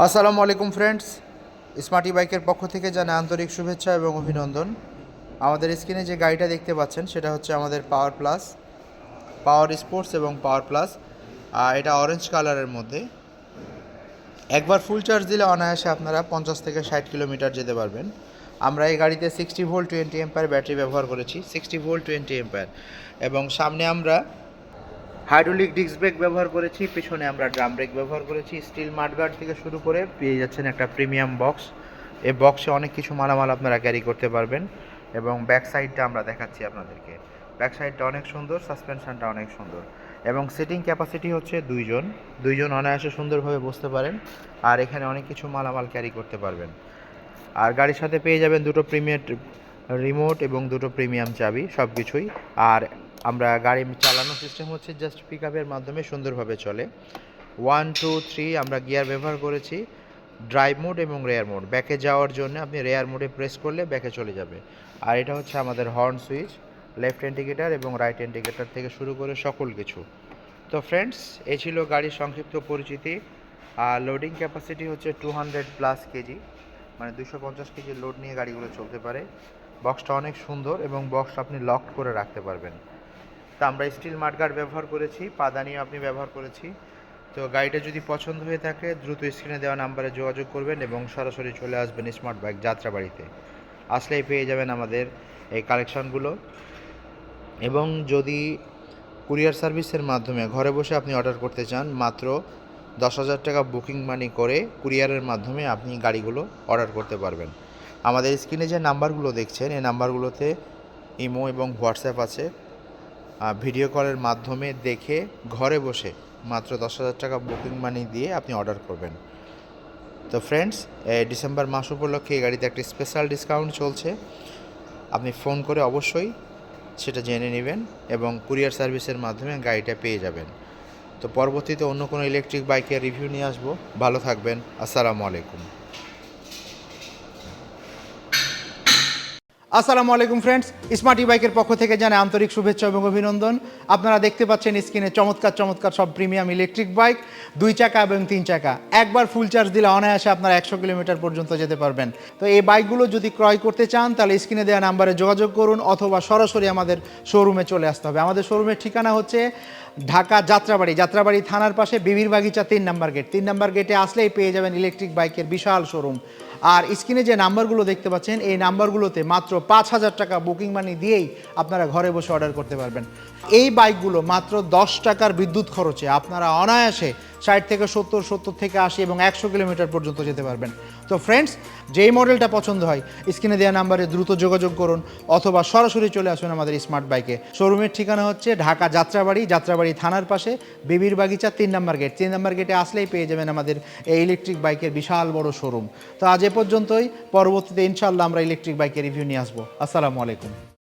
আসসালামু আলাইকুম friends smarty বাইকের পক্ষ থেকে জানাই আন্তরিক শুভেচ্ছা এবং অভিনন্দন। আমাদের স্ক্রিনে যে গাড়িটা দেখতে পাচ্ছেন, সেটা হচ্ছে আমাদের পাওয়ার প্লাস পাওয়ার স্পোর্টস এবং পাওয়ার প্লাস এটা অরেঞ্জ কালারের মধ্যে। একবার ফুল চার্জ দিলে অনায়াসে আপনারা পঞ্চাশ থেকে ষাট কিলোমিটার যেতে পারবেন। আমরা এই গাড়িতে sixty volt twenty ampere battery ব্যবহার করেছি সিক্সটি ভোল্ট টোয়েন্টি এম্পায়ার এবং সামনে আমরা হাইড্রোলিক ডিস্ক ব্রেক ব্যবহার করেছি, পিছনে আমরা ড্রাম ব্রেক ব্যবহার করেছি, স্টিল মাঠগার্ড থেকে শুরু করে পেয়ে যাচ্ছেন একটা প্রিমিয়াম বক্স। এই বক্সে অনেক কিছু মালামাল আপনারা ক্যারি করতে পারবেন এবং ব্যাক সাইডটা আমরা দেখাচ্ছি আপনাদেরকে। ব্যাক সাইডটা অনেক সুন্দর, সাসপেনশনটা অনেক সুন্দর এবং সিটিং ক্যাপাসিটি হচ্ছে দুইজন। দুইজন অনায়াসে সুন্দরভাবে বসতে পারেন আর এখানে অনেক কিছু মালামাল ক্যারি করতে পারবেন। আর গাড়ির সাথে পেয়ে যাবেন দুটো প্রিমিয়ার রিমোট এবং দুটো প্রিমিয়াম চাবি সব কিছুই আর আমরা গাড়ি চালানোর সিস্টেম হচ্ছে জাস্ট পিক আপের মাধ্যমে সুন্দরভাবে চলে। ওয়ান টু থ্রি আমরা গিয়ার ব্যবহার করেছি। ড্রাইভ মোড এবং রেয়ার মোড ব্যাকে যাওয়ার জন্য আপনি রেয়ার মোডে প্রেস করলে ব্যাকে চলে যাবে। আর এটা হচ্ছে আমাদের হর্ন সুইচ লেফট ইন্ডিকেটার এবং রাইট ইন্ডিকেটার থেকে শুরু করে সকল কিছু। তো ফ্রেন্ডস এই ছিল গাড়ির সংক্ষিপ্ত পরিচিতি। আর লোডিং ক্যাপাসিটি হচ্ছে টু হান্ড্রেড প্লাস কেজি মানে দুশো পঞ্চাশ কেজি লোড নিয়ে গাড়িগুলো চলতে পারে। বক্সটা অনেক সুন্দর এবং বক্সটা আপনি লক করে রাখতে পারবেন। তা আমরা স্টিল মাঠগার্ড ব্যবহার করেছি, পাদানিও আপনি ব্যবহার করেছি। তো গাড়িটা যদি পছন্দ হয়ে থাকে, দ্রুত স্ক্রিনে দেওয়া নাম্বারে যোগাযোগ করবেন এবং সরাসরি চলে আসবেন স্মার্ট বাইক যাত্রাবাড়িতে। আসলেই পেয়ে যাবেন আমাদের এই কালেকশনগুলো। এবং যদি কুরিয়ার সার্ভিসের মাধ্যমে ঘরে বসে আপনি অর্ডার করতে চান, মাত্র দশ হাজার টাকা বুকিং মানি করে কুরিয়ারের মাধ্যমে আপনি গাড়িগুলো অর্ডার করতে পারবেন। আমাদের স্ক্রিনে যে নাম্বারগুলো দেখছেন, এই নাম্বারগুলোতে ইমো এবং হোয়াটসঅ্যাপ আছে। ভিডিও কলের মাধ্যমে দেখে ঘরে বসে মাত্র দশ হাজার টাকা বুকিং মানি দিয়ে আপনি অর্ডার করবেন। তো ফ্রেন্ডস ডিসেম্বর মাস উপলক্ষে এই গাড়িতে একটি স্পেশাল ডিসকাউন্ট চলছে। আপনি ফোন করে অবশ্যই সেটা জেনে নেবেন এবং কুরিয়ার সার্ভিসের মাধ্যমে গাড়িটা পেয়ে যাবেন। তো পরবর্তীতে অন্য কোনো ইলেকট্রিক বাইকের রিভিউ নিয়ে আসব। ভালো থাকবেন। আসসালামু আলাইকুম। আসসালামু আলাইকুম ফ্রেন্ডস স্মার্টি বাইকের পক্ষ থেকে জানাই আন্তরিক শুভেচ্ছা এবং অভিনন্দন। আপনারা দেখতে পাচ্ছেন স্ক্রিনে চমৎকার চমৎকার সব প্রিমিয়াম ইলেকট্রিক বাইক দুই চাকা এবং তিন চাকা। একবার ফুল চার্জ দিলে অনায়াসে আপনারা একশো কিলোমিটার পর্যন্ত যেতে পারবেন। তো এই বাইকগুলো যদি ক্রয় করতে চান, তাহলে স্ক্রিনে দেওয়া নাম্বারে যোগাযোগ করুন অথবা সরাসরি আমাদের শোরুমে চলে আসতে হবে। আমাদের শোরুমের ঠিকানা হচ্ছে ঢাকা যাত্রাবাড়ি যাত্রাবাড়ি থানার পাশে বিবির বাগিচা তিন নাম্বার গেট। তিন নাম্বার গেটে আসলেই পেয়ে যাবেন ইলেকট্রিক বাইকের বিশাল শোরুম আর স্ক্রিনে যে নাম্বারগুলো দেখতে পাচ্ছেন, এই নাম্বারগুলোতে মাত্র পাঁচ হাজার টাকা বুকিং মানি দিয়েই আপনারা ঘরে বসে অর্ডার করতে পারবেন। এই বাইকগুলো মাত্র দশ টাকার বিদ্যুৎ খরচে আপনারা অনায়াসে ষাট থেকে সত্তর সত্তর থেকে আশি এবং একশো কিলোমিটার পর্যন্ত যেতে পারবেন। তো ফ্রেন্ডস যেই মডেলটা পছন্দ হয় স্ক্রিনে দেওয়া নাম্বারে দ্রুত যোগাযোগ করুন অথবা সরাসরি চলে আসুন আমাদের স্মার্ট বাইকে শোরুমের ঠিকানা হচ্ছে ঢাকা যাত্রাবাড়ি যাত্রাবাড়ি থানার পাশে, বেবির বাগিচা তিন নাম্বার গেট তিন নাম্বার গেটে আসলেই পেয়ে যাবেন আমাদের এই ইলেকট্রিক বাইকের বিশাল বড় শোরুম তো আজ এ পর্যন্তই, পরবর্তীতে ইনশাল্লাহ আমরা ইলেকট্রিক বাইকের রিভিউ নিয়ে আসব। আসসালামু আলাইকুম।